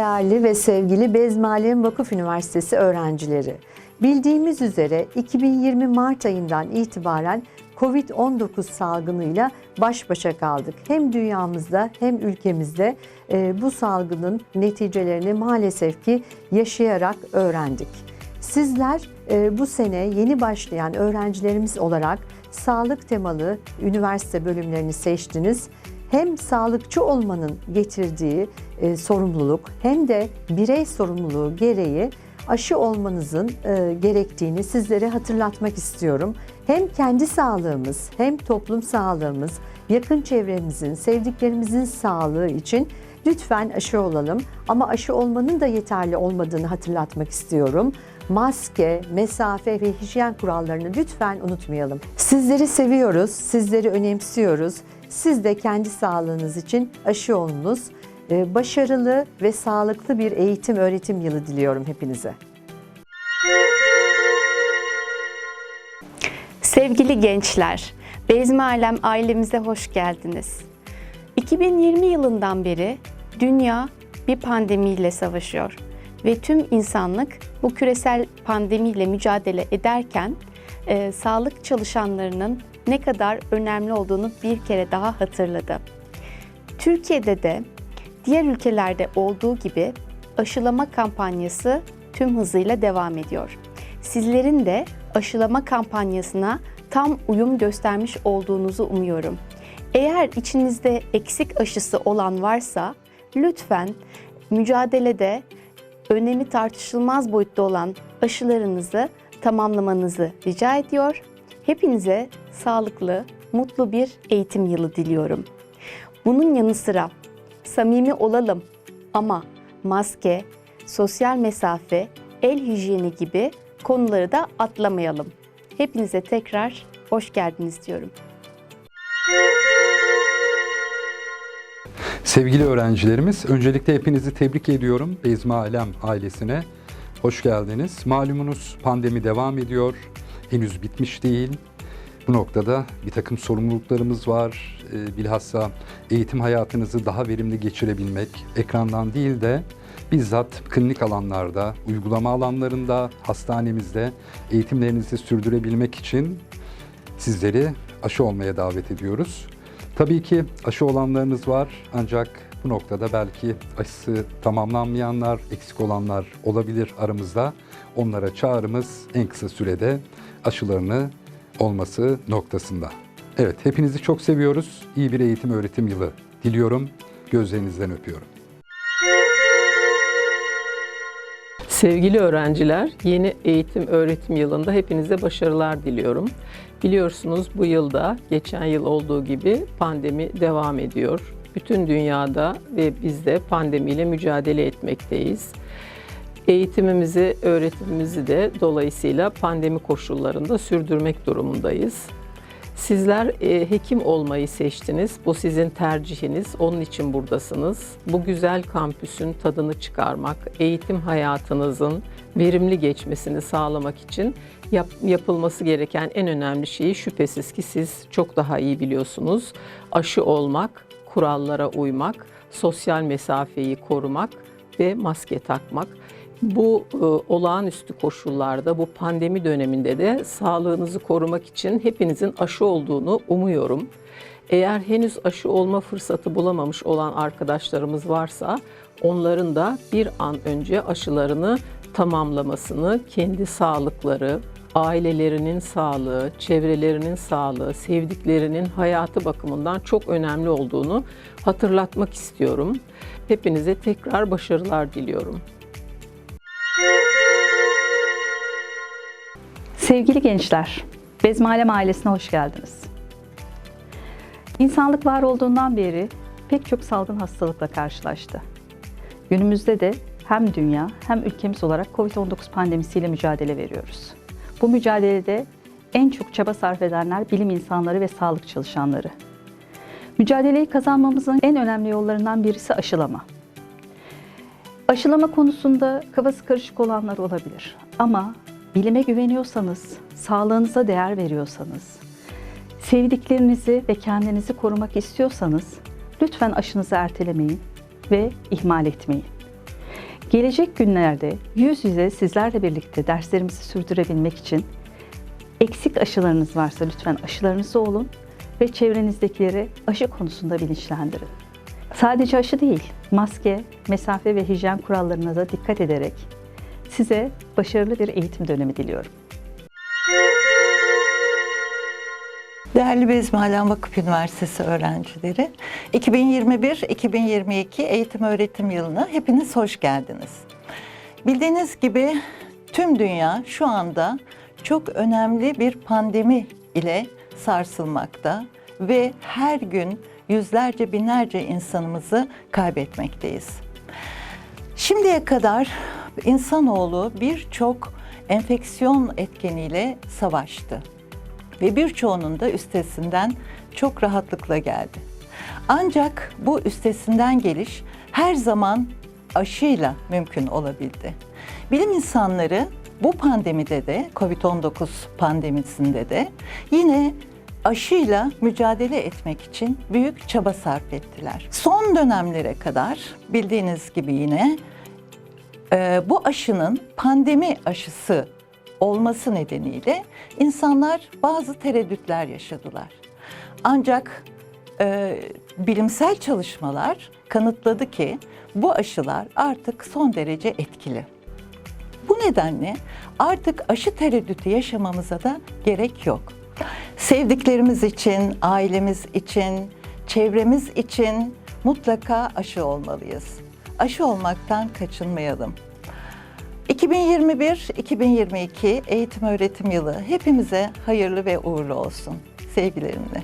değerli ve sevgili Bezmialem Vakıf Üniversitesi öğrencileri. Bildiğimiz üzere 2020 Mart ayından itibaren Covid-19 salgınıyla baş başa kaldık. Hem dünyamızda hem ülkemizde e, bu salgının neticelerini maalesef ki yaşayarak öğrendik. Sizler e, bu sene yeni başlayan öğrencilerimiz olarak sağlık temalı üniversite bölümlerini seçtiniz hem sağlıkçı olmanın getirdiği e, sorumluluk hem de birey sorumluluğu gereği aşı olmanızın e, gerektiğini sizlere hatırlatmak istiyorum. Hem kendi sağlığımız hem toplum sağlığımız, yakın çevremizin, sevdiklerimizin sağlığı için lütfen aşı olalım. Ama aşı olmanın da yeterli olmadığını hatırlatmak istiyorum. Maske, mesafe ve hijyen kurallarını lütfen unutmayalım. Sizleri seviyoruz, sizleri önemsiyoruz. Siz de kendi sağlığınız için aşı olunuz. Ee, Başarılı ve sağlıklı bir eğitim öğretim yılı diliyorum hepinize. Sevgili gençler, Bezmi Alem ailemize hoş geldiniz. 2020 yılından beri dünya bir pandemiyle savaşıyor ve tüm insanlık bu küresel pandemiyle mücadele ederken e, sağlık çalışanlarının ne kadar önemli olduğunu bir kere daha hatırladı. Türkiye'de de diğer ülkelerde olduğu gibi aşılama kampanyası tüm hızıyla devam ediyor. Sizlerin de aşılama kampanyasına tam uyum göstermiş olduğunuzu umuyorum. Eğer içinizde eksik aşısı olan varsa lütfen mücadelede önemi tartışılmaz boyutta olan aşılarınızı tamamlamanızı rica ediyor. Hepinize sağlıklı, mutlu bir eğitim yılı diliyorum. Bunun yanı sıra samimi olalım ama maske, sosyal mesafe, el hijyeni gibi konuları da atlamayalım. Hepinize tekrar hoş geldiniz diyorum. Sevgili öğrencilerimiz, öncelikle hepinizi tebrik ediyorum Bezmi Alem ailesine. Hoş geldiniz. Malumunuz pandemi devam ediyor. Henüz bitmiş değil. Bu noktada bir takım sorumluluklarımız var. Ee, Bilhassa eğitim hayatınızı daha verimli geçirebilmek, ekrandan değil de bizzat klinik alanlarda, uygulama alanlarında, hastanemizde eğitimlerinizi sürdürebilmek için sizleri aşı olmaya davet ediyoruz. Tabii ki aşı olanlarınız var ancak bu noktada belki aşısı tamamlanmayanlar, eksik olanlar olabilir aramızda. Onlara çağrımız en kısa sürede aşılarını olması noktasında. Evet, hepinizi çok seviyoruz. İyi bir eğitim öğretim yılı diliyorum. Gözlerinizden öpüyorum. Sevgili öğrenciler, yeni eğitim öğretim yılında hepinize başarılar diliyorum. Biliyorsunuz bu yılda geçen yıl olduğu gibi pandemi devam ediyor. Bütün dünyada ve biz de pandemiyle mücadele etmekteyiz. Eğitimimizi, öğretimimizi de dolayısıyla pandemi koşullarında sürdürmek durumundayız. Sizler e, hekim olmayı seçtiniz. Bu sizin tercihiniz. Onun için buradasınız. Bu güzel kampüsün tadını çıkarmak, eğitim hayatınızın verimli geçmesini sağlamak için yap, yapılması gereken en önemli şeyi şüphesiz ki siz çok daha iyi biliyorsunuz. Aşı olmak, kurallara uymak, sosyal mesafeyi korumak ve maske takmak. Bu e, olağanüstü koşullarda, bu pandemi döneminde de sağlığınızı korumak için hepinizin aşı olduğunu umuyorum. Eğer henüz aşı olma fırsatı bulamamış olan arkadaşlarımız varsa onların da bir an önce aşılarını tamamlamasını kendi sağlıkları, ailelerinin sağlığı, çevrelerinin sağlığı, sevdiklerinin hayatı bakımından çok önemli olduğunu hatırlatmak istiyorum. Hepinize tekrar başarılar diliyorum. Sevgili gençler, Bezmalem ailesine hoş geldiniz. İnsanlık var olduğundan beri pek çok salgın hastalıkla karşılaştı. Günümüzde de hem dünya hem ülkemiz olarak COVID-19 pandemisiyle mücadele veriyoruz. Bu mücadelede en çok çaba sarf edenler bilim insanları ve sağlık çalışanları. Mücadeleyi kazanmamızın en önemli yollarından birisi aşılama. Aşılama konusunda kafası karışık olanlar olabilir. Ama bilime güveniyorsanız, sağlığınıza değer veriyorsanız, sevdiklerinizi ve kendinizi korumak istiyorsanız lütfen aşınızı ertelemeyin ve ihmal etmeyin. Gelecek günlerde yüz yüze sizlerle birlikte derslerimizi sürdürebilmek için eksik aşılarınız varsa lütfen aşılarınızı olun ve çevrenizdekileri aşı konusunda bilinçlendirin. Sadece aşı değil, maske, mesafe ve hijyen kurallarına da dikkat ederek size başarılı bir eğitim dönemi diliyorum. Değerli Bezmi Alem Vakıf Üniversitesi öğrencileri, 2021-2022 eğitim öğretim yılına hepiniz hoş geldiniz. Bildiğiniz gibi tüm dünya şu anda çok önemli bir pandemi ile sarsılmakta ve her gün yüzlerce binlerce insanımızı kaybetmekteyiz. Şimdiye kadar insanoğlu birçok enfeksiyon etkeniyle savaştı ve birçoğunun da üstesinden çok rahatlıkla geldi. Ancak bu üstesinden geliş her zaman aşıyla mümkün olabildi. Bilim insanları bu pandemide de COVID-19 pandemisinde de yine aşıyla mücadele etmek için büyük çaba sarf ettiler. Son dönemlere kadar bildiğiniz gibi yine e, bu aşının pandemi aşısı olması nedeniyle insanlar bazı tereddütler yaşadılar. Ancak e, bilimsel çalışmalar kanıtladı ki bu aşılar artık son derece etkili. Bu nedenle artık aşı tereddütü yaşamamıza da gerek yok. Sevdiklerimiz için, ailemiz için, çevremiz için mutlaka aşı olmalıyız. Aşı olmaktan kaçınmayalım. 2021-2022 eğitim öğretim yılı hepimize hayırlı ve uğurlu olsun. Sevgilerimle.